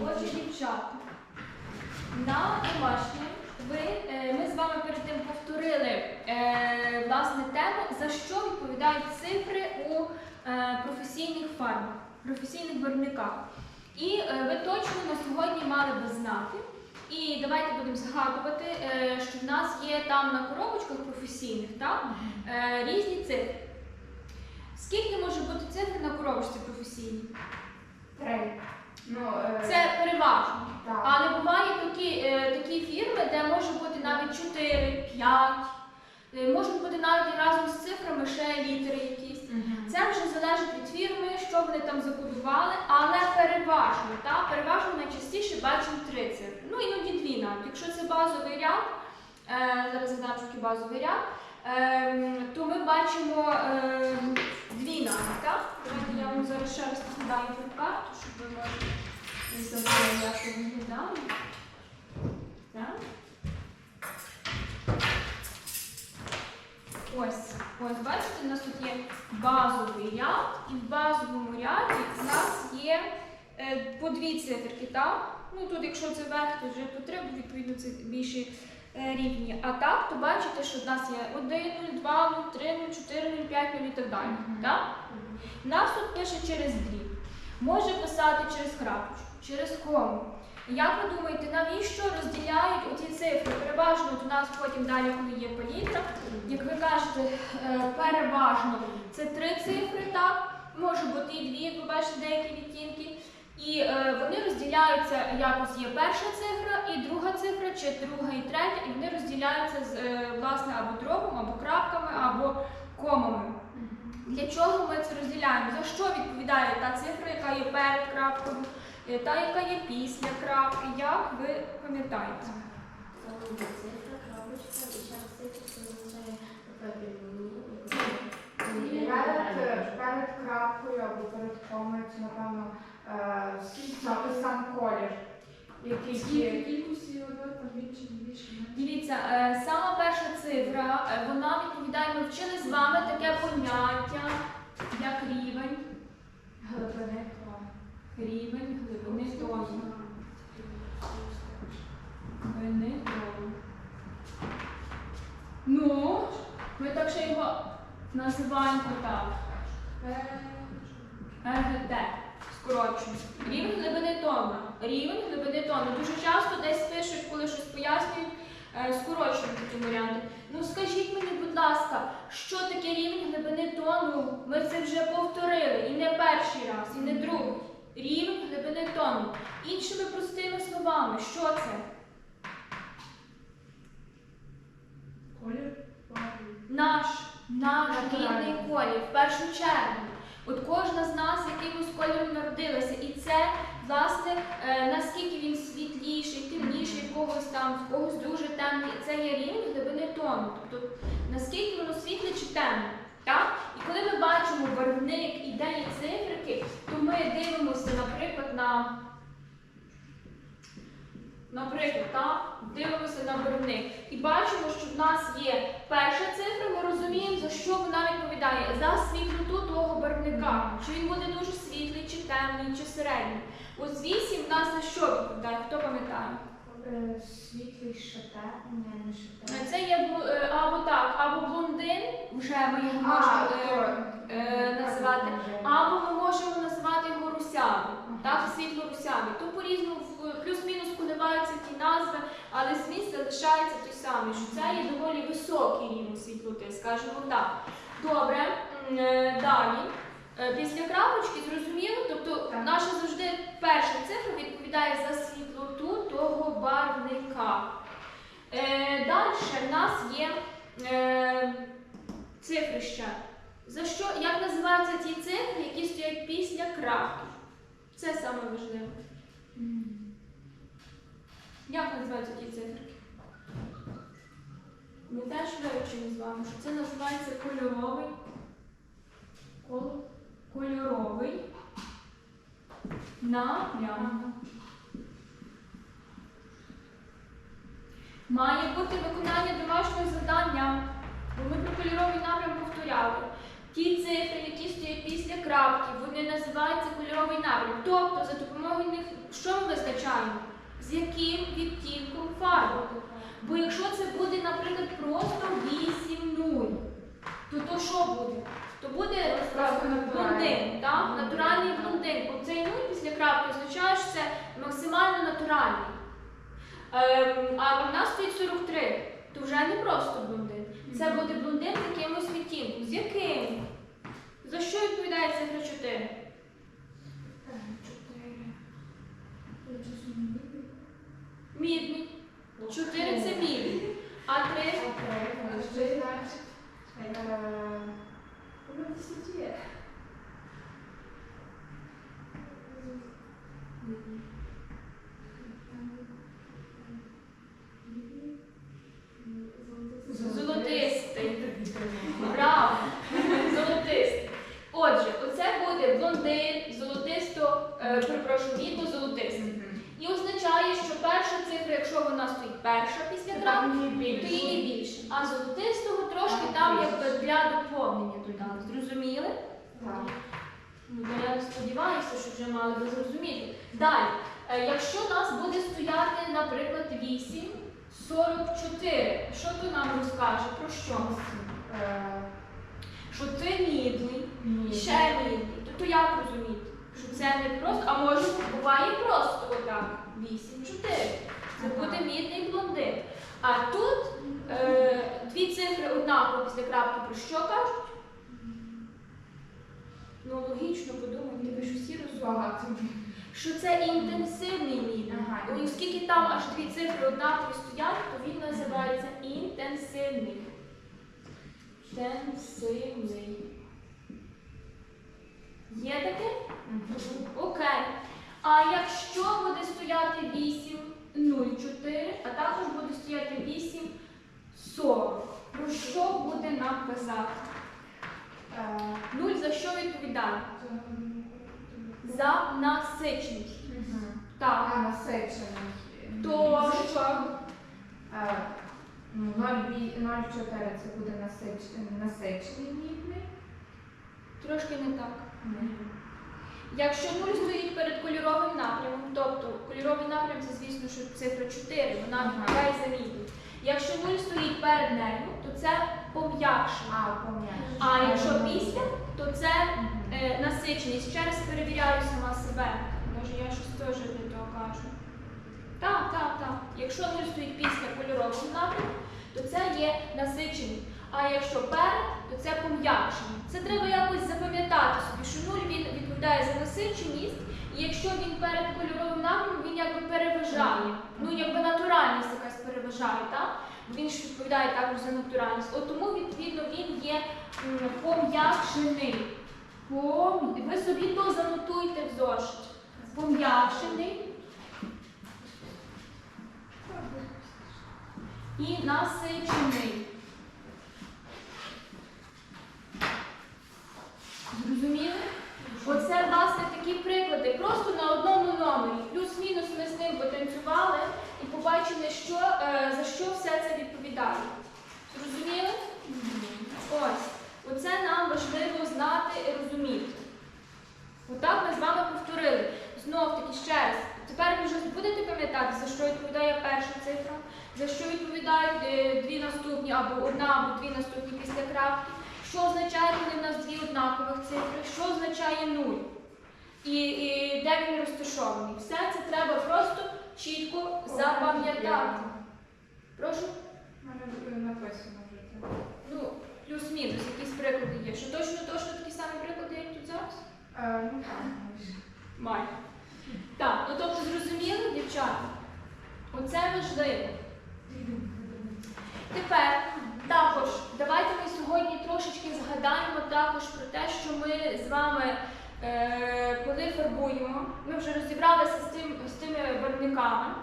Отже, дівчата, на домашнє ви, е, ми з вами перед тим повторили е, власне тему, за що відповідають цифри у е, професійних фармах, професійних виробниках. І ви точно на сьогодні мали би знати. І давайте будемо згадувати, що в нас є там на коробочках професійних так, різні цифри. Скільки може бути цифр на коробочці професійній? Три. Ну, е, Це переважно. так. Але бувають такі, е, такі фірми, де може бути навіть 4, 5, е, можуть бути навіть разом з цифрами ще літери якісь. Мгм. Це вже залежить від фірми, що вони там закодували, але переважно, та, переважно найчастіше бачимо три цифри. Ну іноді дві навіть. Якщо це базовий ряд, е, зараз задам тільки базовий ряд, е, то ми бачимо е, дві навіть. Давайте я вам зараз ще раз нагадаю про карту, щоб ви не забули, як це виглядає. Так? Ось, ось, бачите, у нас тут є базовий ряд, і в базовому ряді у нас є е, по дві циферки, так? Ну тут, якщо це верх, то вже потрібно, відповідно, це більші е, рівні. А так, то бачите, що в нас є 1, 0, 2, 0, 3, 0, 4, 0, 5, 0 і так далі. Так? Нас тут пише через дріб. Може писати через крапочку, через кому. Як ви думаєте, навіщо розділяють оці цифри? Переважно у нас потім далі, коли є палітра, як ви кажете, е, переважно це три цифри, так? Може бути і дві, ви бачите деякі відтінки. І е, вони розділяються якось є перша цифра, і друга цифра, чи друга і третя, і вони розділяються з е, власне або дробом, або крапками, або комами. Для чого ми це розділяємо? За що відповідає та цифра, яка є перед крапкою, е, та, яка є після крапки? Як ви пам'ятаєте? Цифра, крапочка, Перед, е, перед крапкою або перед комою, це, напевно, е, сам- сам колір. Який є. Дивіться, е, сама перша цифра, е, вона відповідає, ми вчили з вами таке поняття, як рівень, глибини. рівень глибини тону. Глибини тону. Ну, ми так ще його називаємо так. РГТ. Скорочуємо. Рівень глибини тону. Рівень глибини тону. Дуже часто десь пишуть, коли щось пояснюють, е, скорочуємо такі варіанти. Ну скажіть мені, будь ласка, що таке рівень глибини тону? Ми це вже повторили. І не перший раз, і не другий. Рівень глибини тону. Іншими простими словами, що це? Колір? Наш, наш рідний колір, в першу чергу. От кожна з нас якимось кольором народилася. І це, власне, е, наскільки він світліший, темніший, в когось там, в когось дуже темний. Це є рівень глибини тону. Тобто наскільки воно світле чи темне. Так? І коли ми бачимо барвник і де цифрики, то ми дивимося, наприклад, на. Наприклад, так, дивимося на барвник і бачимо, що в нас є перша цифра, ми розуміємо, за що вона відповідає, за світлоту того барвника. Чи він буде дуже світлий, чи темний, чи середній. Ось 8 в нас на що відповідає? Хто пам'ятає? Е, Світлий шате. Ні, не шате. Це є е, або так, або блондин, вже ми його можемо е, називати, або ми можемо називати його русявий, так, світло русявий. То по-різному плюс-мінус коливаються ті назви, але зміст залишається той самий, що це є доволі високий рівень світлоти, скажімо так. Добре, далі. Після крапочки зрозуміло, тобто наша завжди перша цифра відповідає за світлоту того барвника. Е, далі в нас є е, цифри ще. За що, як називаються ті цифри, які стоять після крапки? Це саме важливе. Як називаються ті цифри? Ми теж вивчили з вами, що це називається кольоровий. Кольоровий напрям. Має бути виконання домашнього завдання, бо ми про кольоровий напрям повторяли. Ті цифри, які стоять після крапки, вони називаються кольоровий напрям. Тобто, за допомогою них що ми визначаємо? З яким відтінком фарби. Бо якщо це буде, наприклад, просто 8-0, то то що буде? То буде блондин, так? натуральний блондин. Бо цей нуль після крапки означає, що це максимально натуральний. Ем, а в нас стоїть 43, то вже не просто блондин. Це буде блондин з якимось відтінком. З яким? За що відповідає цифра 4? Мідний. 4 це мідний. А 3? Золотистий. Браво! Золотистий. Отже, оце буде блондин, золотисто, е, перепрошую, мідно золотистий. І означає, що перша цифра, якщо вона стоїть перша після крапки, то її більше. А золотистого трошки там якби для Зрозуміли? Ну, я сподіваюся, що вже мали би зрозуміти. Далі, е, якщо у нас буде стояти, наприклад, 8, 44, що то нам розкаже? Про що? Що це мідний, і ще мідний. То, то як розуміти? Що це не просто, а може буває просто отак. 8, 4. Це буде мідний блондин. А тут е, дві цифри однаково після крапки про що кажуть? Ну, логічно подумайте, ви ж всі розумієте, що це інтенсивний мідний. Ага. І Оскільки там аж дві цифри однакові стоять, то він називається інтенсивний. Інтенсивний. Є таке? Окей. А якщо буде стояти 8, 0, 4, а також буде стояти 8, 40, про що буде нам казати? Нуль за що відповідає? За насиченість. Так. А, насичений. То що? Е, ну, 0,4 це буде насичений мідний. Трошки не так. Якщо нуль стоїть перед кольоровим напрямом, тобто кольоровий напрям це, звісно, що цифра 4, вона відповідає за мідний. Якщо нуль стоїть перед нею, то це пом'якшення. А, пом'якшений. А якщо після, то це е, насиченість. Ще раз перевіряю сама себе. Може, я щось теж не то кажу. Так, так, так. Якщо нуль стоїть після кольорового напрямку, то це є насиченість. А якщо перед, то це пом'якшення. Це треба якось запам'ятати собі, що нуль він відповідає за насиченість, і якщо він перед кольоровим напрямком, він якби переважає. Ну, якби натуральність якась переважає, так? Він ж відповідає також за натуральність. От тому, відповідно, він є пом'якшений. Пом... Ви собі то занотуйте в зошит. Пом'якшений і насичений. Зрозуміли? Оце, власне, такі приклади. Просто на одному номері. Плюс-мінус ми з ним потанцювали і побачили, що, е, за що все це відповідає. Зрозуміли? Ось. Оце нам важливо знати і розуміти. Отак ми з вами повторили. Знов таки ще раз. Тепер ви вже будете пам'ятати, за що відповідає перша цифра, за що відповідають е, дві наступні, або одна, або дві наступні після крапки. Що означає, коли в нас дві однакових цифри, що означає нуль? І, і де він розташований. Все це треба просто чітко запам'ятати. Прошу? Мене написано вже це. Ну, плюс-мінус, якісь приклади є. Що точно точно такі самі приклади, як тут зараз? Е, Ну так. Так, ну тобто зрозуміли, дівчата? Оце важливо. Тепер також давайте ми сьогодні трошечки згадаємо також про те, що ми з вами, е, коли фарбуємо, ми вже розібралися з, тим, з тими барвниками.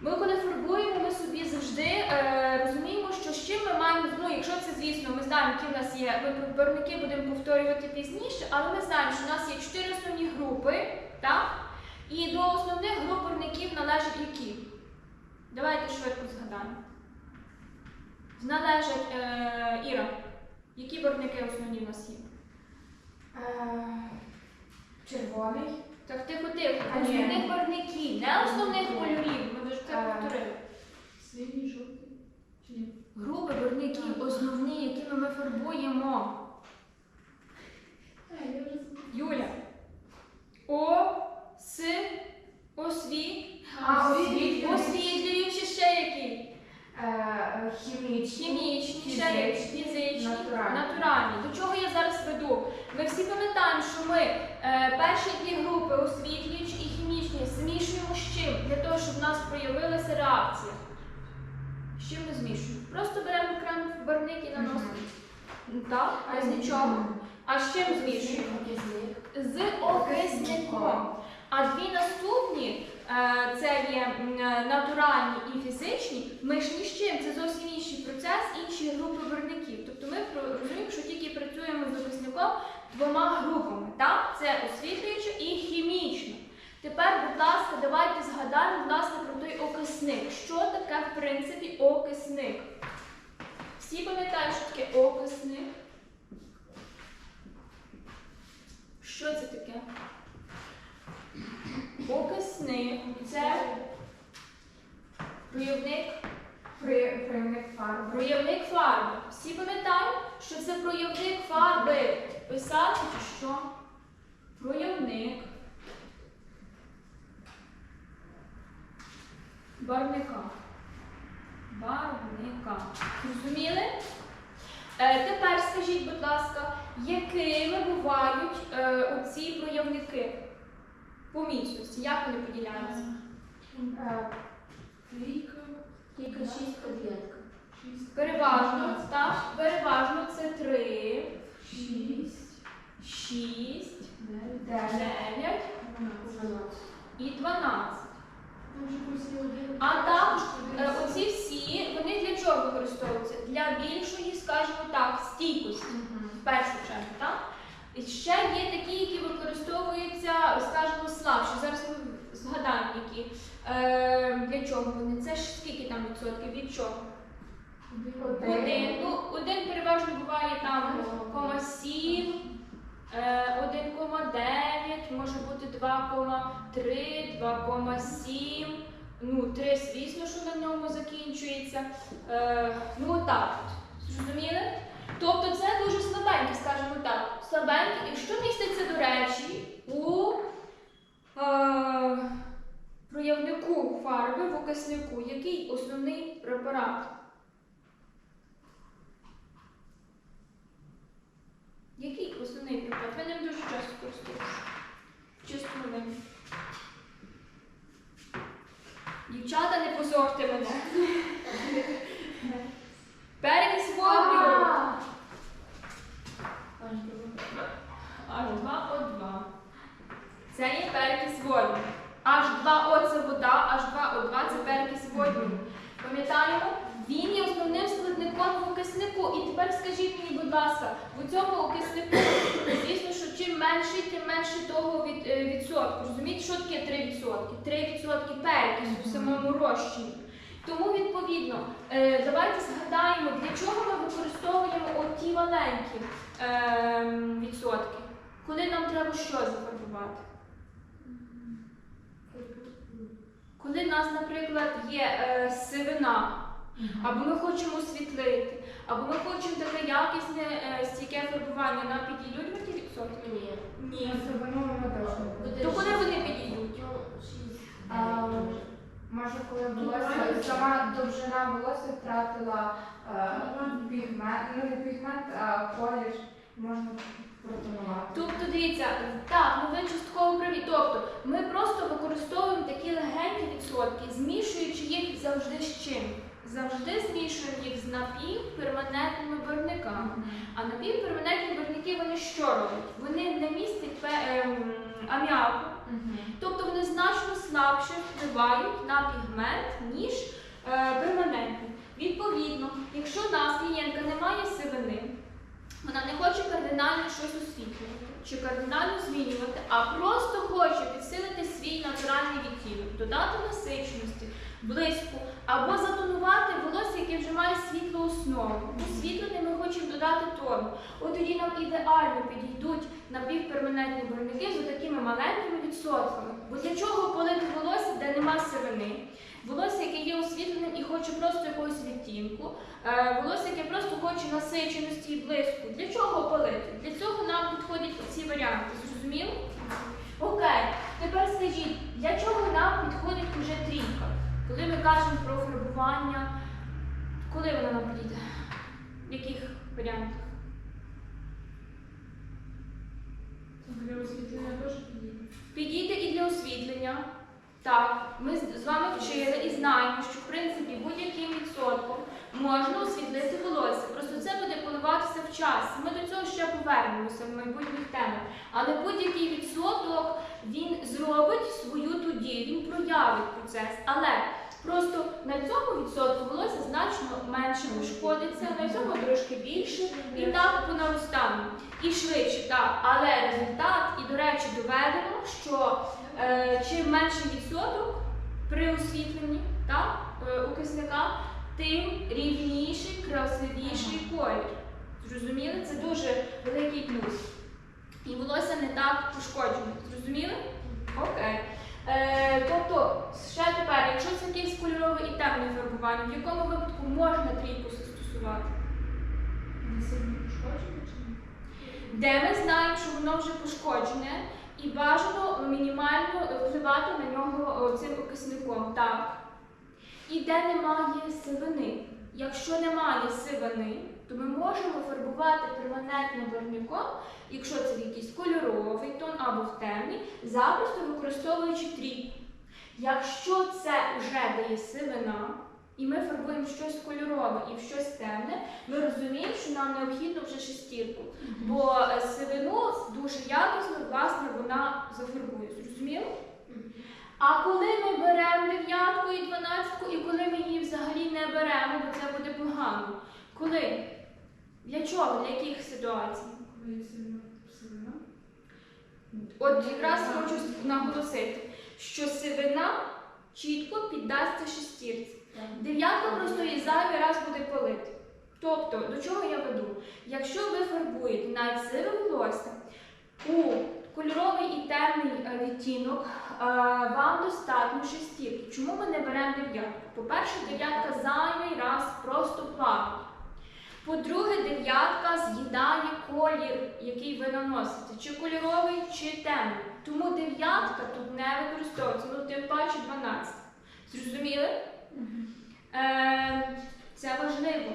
Ми коли фарбуємо, ми собі завжди е, розуміємо, що з чим ми маємо, ну якщо це, звісно, ми знаємо, які в нас є, ми барвники будемо повторювати пізніше, але ми знаємо, що в нас є чотири основні групи, так? І до основних груп барвників належать які? Давайте швидко згадаємо. Належать е, Іра. Які барвники основні в нас є? Е, Червоний, Так тихо тихо. А, ні. Основних барвників, не основних кольорів. Ми вже це Е. повторили. Синій, жовтий. Чи ні? Групи барвників основні, якими ми фарбуємо. А, я вже. Юля. О, С, осві, А, освітлюючий. освітлюючи ще який. Е, Хімічні. Хімічні, Фізичні, фізичні, натуральні. натуральні. До чого я зараз веду? Ми всі пам'ятаємо, що ми е, перші дві групи освітлюючі і хімічні змішуємо з чим? Для того, щоб в нас проявилася реакція. З чим ми змішуємо? Просто беремо крем барвник і наносимо. Так, без нічого. А з чим змішуємо? А дві наступні е, це є е, натуральні і фізичні. Ми ж ні з чим, це зовсім інший процес, інші групи барвників. Тобто ми розуміємо, що тільки працюємо з окисником двома групами. Так? Це освітлююча і хімічна. Тепер, будь ласка, давайте згадаємо ласка, про той окисник. Що таке, в принципі, окисник? Всі пам'ятають, що таке окисник? Що це таке? Окисник це проявник, Проявник фарби. проявник фарби. Всі пам'ятають, що це проявник фарби. Писати чи що? Проявник. Барвника. Барвника. Зрозуміли? Е, тепер скажіть, будь ласка, якими бувають е, оці проявники по міцності? Як вони поділяються? Е, Трійка, Тільки шість таблетка. шість. Переважно, так, переважно це 3, Шість. 6, Дев'ять. Дев'ять. 9 Дванадцять. і 12. Там вже просто один. А також е, оці всі, вони для чого використовуються? Для більшої, скажімо так, стійкості. В першу чергу? І ще є такі, які використовуються, скажімо, слабші. Зараз ми згадаємо, які. Е, для чого вони? Це ж скільки там відсотків? Від чого? Один. Один. Ну, один переважно буває там кома 7, е, 1,9, може бути 2,3, 2,7. Ну, 3, звісно, що на ньому закінчується. Е, ну так, зрозуміли? Тобто це дуже слабенькі, скажімо так. Слабенькі. І що міститься, до речі, у е, проявнику фарби в окиснику? Який основний препарат? Який основний препарат? Ви ним дуже часто користуєтеся. Чистому вимі. Дівчата, не позорте мене. Перекись водню. Аж друга. H2O2. Це є перекись водню. H2O це вода, H2O2 це перекись водню. Пам'ятаємо? Він є основним складником в окиснику. І тепер скажіть мені, будь ласка, в цьому окиснику, звісно, що чим менший, тим менше того від, е, відсотку. Розумієте, що таке 3 відсотки? 3 відсотки перекису в самому розчині. Тому, відповідно, е, давайте згадаємо, для чого ми використовуємо оті маленькі е, відсотки. Коли нам треба що зафарбувати? Коли в нас, наприклад, є е, сивина, або ми хочемо освітлити, або ми хочемо таке якісне е, стійке фарбування, нам підійдуть ті відсотки? Ні. Ні. Особливо ми точно. То коли вони підійдуть? Ну, Може, коли волосся, сама довжина волосся втратила е, пігмент, ну не пігмент, а колір, можна пропонувати. Тобто, дивіться, так, ну ви частково праві. Тобто, ми просто використовуємо такі легенькі відсотки, змішуючи їх завжди з чим? Завжди змішуємо їх з напівперманентними барвниками. А напівперманентні барвники вони що роблять? Вони не містять пе- аміаку, тобто вони значно слабше впливають на пігмент, ніж е, перманентні. Відповідно, якщо в нас клієнтка не має сивини, вона не хоче кардинально щось освітлювати чи кардинально змінювати, а просто хоче підсилити свій натуральний відтінок, додати насиченості, блиску, або затонувати волосся, яке вже має світлу основу. Освітлити ми хочемо додати тон. От тоді нам ідеально підійдуть напівперманентні барвники з такими маленькими відсотками. Бо для чого полити волосся, де нема сивини? Волосся, яке є освітленим і хоче просто якогось відтінку, е, волосся, яке просто хоче насиченості і блиску. Для чого полити? Для цього нам підходять ці варіанти. Зрозуміло? Окей, тепер скажіть, для чого нам підходить уже трійка? Коли ми кажемо про фарбування, коли вона нам підійде? В яких варіантах? Для освітлення теж підійде. Підійде і для освітлення. Так, ми з з вами вчили і знаємо, що в принципі будь-яким відсотком можна освітлити волосся. Просто це буде поливатися в час. Ми до цього ще повернемося в майбутніх темах. Але будь-який відсоток він зробить свою ту дію, він проявить процес. Але просто на цьому відсотку волосся значно менше шкодиться, на цьому трошки більше, і так по наростанню. І швидше, так. Але результат, і до речі, доведено, що е, чим менший відсоток при освітленні так, е, у кисника, тим рівніший, красивіший колір. Зрозуміли? Це дуже великий плюс. І волосся не так пошкоджене. Зрозуміли? Окей. Е, тобто, ще тепер, якщо це якийсь кольоровий і темний фарбування, в якому випадку можна трійку застосувати? Не сильно пошкоджено? Де ми знаємо, що воно вже пошкоджене, і бажано мінімально впливати на нього цим окисником. Так. І де немає сивини. Якщо немає сивини, то ми можемо фарбувати перманентним барвником, якщо це якийсь кольоровий тон або в темний, запросто використовуючи трійку. Якщо це вже дає сивина, і ми фарбуємо щось кольорове і в щось темне, ми розуміємо, що нам необхідно вже шестірку. Бо е, сивину дуже якісно, власне, вона зафарбує. Зрозуміло? А коли ми беремо дев'ятку і дванадцятку, і коли ми її взагалі не беремо, бо це буде погано. Коли? Для чого? Для яких ситуацій? Коли. От якраз хочу наголосити, що сивина чітко піддасться шестірці. Дев'ятка просто її зайвий раз буде палити. Тобто, до чого я веду? Якщо ви фарбуєте навіть сиве волосся у кольоровий і темний е, відтінок, е, вам достатньо шестірки. Чому ми не беремо дев'ятку? По-перше, дев'ятка зайвий раз просто палить. По-друге, дев'ятка з'їдає колір, який ви наносите, чи кольоровий, чи темний. Тому дев'ятка тут не використовується, ну тим паче 12. Зрозуміли? Е, це важливо.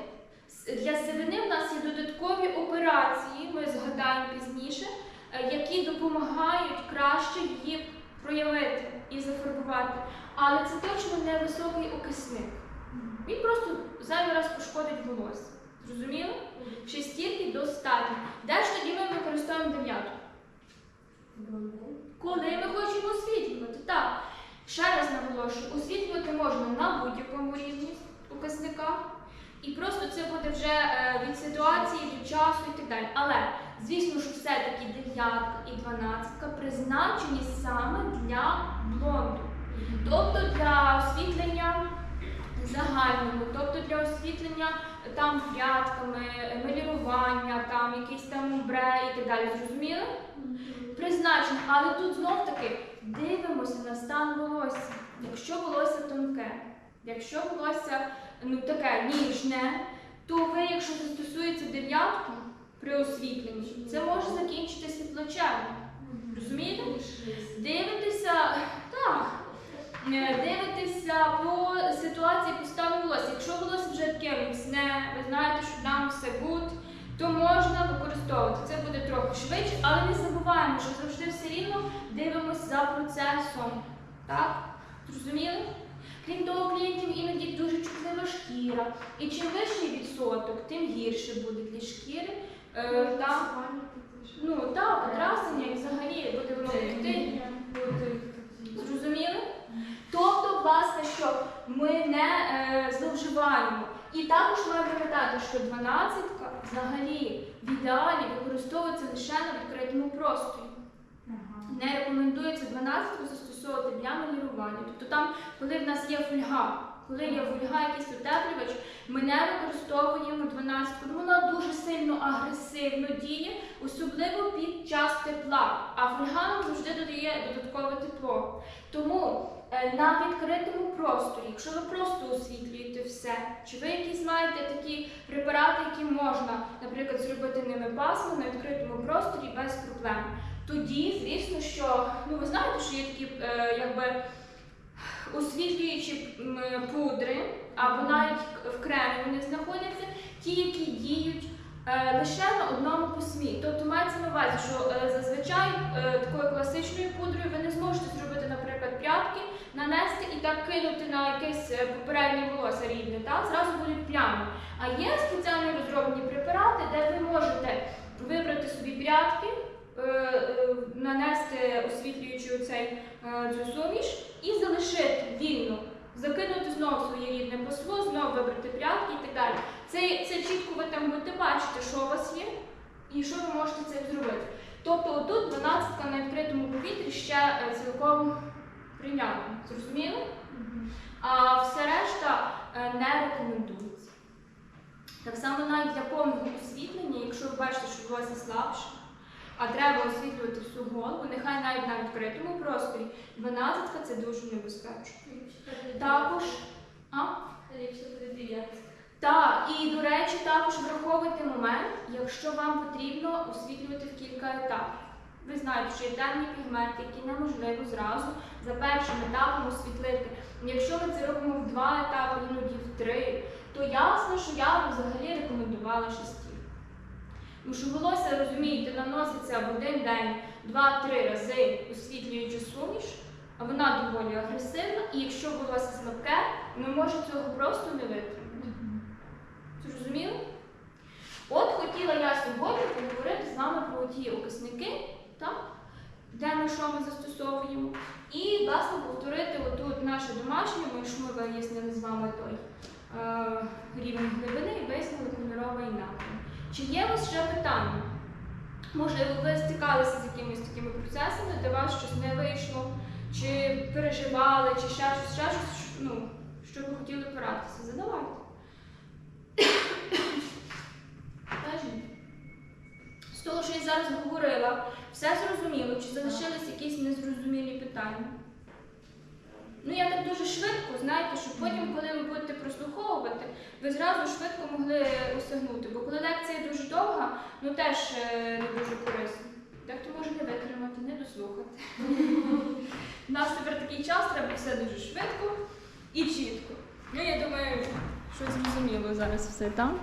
Для сивини в нас є додаткові операції, ми згадаємо пізніше, е, які допомагають краще її проявити і зафарбувати. Але це точно не високий окисник. Він просто зайвий раз пошкодить волосся. Зрозуміло? Шестірки достатньо. Де ж тоді ми використовуємо дев'ятку? Коли ми хочемо освітлювати, так. Ще раз наголошую, освітлювати можна на будь-якому рівні указника. І просто це буде вже е, від ситуації, від часу і так далі. Але, звісно, що все-таки дев'ятка і дванадцятка призначені саме для блонду. Тобто для освітлення загального, тобто для освітлення там прядками, емалірування, там якісь там умбре і так далі. Зрозуміли? призначено, але тут знов таки дивимося на стан волосся. Якщо волосся тонке, якщо волосся ну таке ніжне, то ви, якщо застосуєте дев'ятку при освітленні, це може закінчитися плечем. Розумієте? Дивитеся, так. Е, Дивитися по ситуації по стану волосся. Якщо волосся вже таке міцне, ви знаєте, що там все гуд, то можна використовувати. Це буде трохи швидше, але не забуваємо, що завжди все рівно дивимося за процесом. Так? Зрозуміли? Крім того, клієнтів іноді дуже чутлива шкіра. І чим вищий відсоток, тим гірше буде для шкіри. Е, там, ну так, подразнення і взагалі буде воно йти. Зрозуміли? Тобто, власне, що ми не е, зловживаємо. І також маю пам'ятати, що 12 взагалі в ідеалі використовується лише на відкритому просторі. Не рекомендується 12 застосовувати для малювання. Тобто там, коли в нас є фольга, коли є фольга, якийсь утеплювач, ми не використовуємо 12, тому вона дуже сильно агресивно діє, особливо під час тепла. А фольга нам завжди додає додаткове е, на відкритому просторі, якщо ви просто освітлюєте все, чи ви якісь маєте такі препарати, які можна, наприклад, зробити ними пасму на відкритому просторі без проблем. Тоді, звісно, що ну ви знаєте, що є такі е, якби освітлюючі пудри, або навіть в кремі вони знаходяться, ті, які діють е, лише на одному письмі. Тобто мається на увазі, що е, зазвичай е, такою класичною пудрою ви не зможете зробити, прядки, нанести і так кинути на якесь е, попереднє волосся рідне, так? зразу будуть плями. А є спеціально розроблені препарати, де ви можете вибрати собі прядки, е, е, нанести освітлюючи оцей е, цю і залишити вільно, закинути знову своє рідне посло, знову вибрати прядки і так далі. Це, це чітко ви там будете бачити, що у вас є і що ви можете цим зробити. Тобто отут 12 на відкритому повітрі ще цілком прийнятно. Зрозуміли? А все решта е, не рекомендується. Так само навіть для повного освітлення, якщо ви бачите, що волосся слабше, а треба освітлювати всю голову, нехай навіть на відкритому просторі, 12 це дуже небезпечно. Також, а? Так, і до речі, також враховуйте момент, якщо вам потрібно освітлювати в кілька етапів. Ви знаєте, що є темні пігменти, які неможливо зразу за першим етапом освітлити. Якщо ми це робимо в два етапи, іноді в три, то ясно, що я б взагалі рекомендувала шестірку. Тому що волосся, розумієте, наноситься в один день два-три рази освітлюючи суміш, а вона доволі агресивна, і якщо волосся слабке, ми можемо цього просто не витримати. Зрозуміло? От хотіла я сьогодні поговорити з вами про ті окисники, так? де ми що ми застосовуємо. І, власне, повторити отут наше домашнє, ми ж ми вияснили з вами той е, рівень глибини і вияснили кольоровий напрям. Чи є у вас ще питання? Можливо, ви стикалися з якимись такими процесами, де вас щось не вийшло, чи переживали, чи ще щось, ще щось, ну, що ви хотіли порадитися? Задавайте. З того, що я зараз говорила, все зрозуміло, чи залишились якісь незрозумілі питання? Ну, я так дуже швидко, знаєте, що потім, коли ви будете прослуховувати, ви зразу швидко могли осягнути. Бо коли лекція дуже довга, ну теж е, не дуже корисно. Дехто може не витримати, не дослухати. У нас тепер такий час, треба все дуже швидко і чітко. Ну, я думаю, що зрозуміло зараз все там.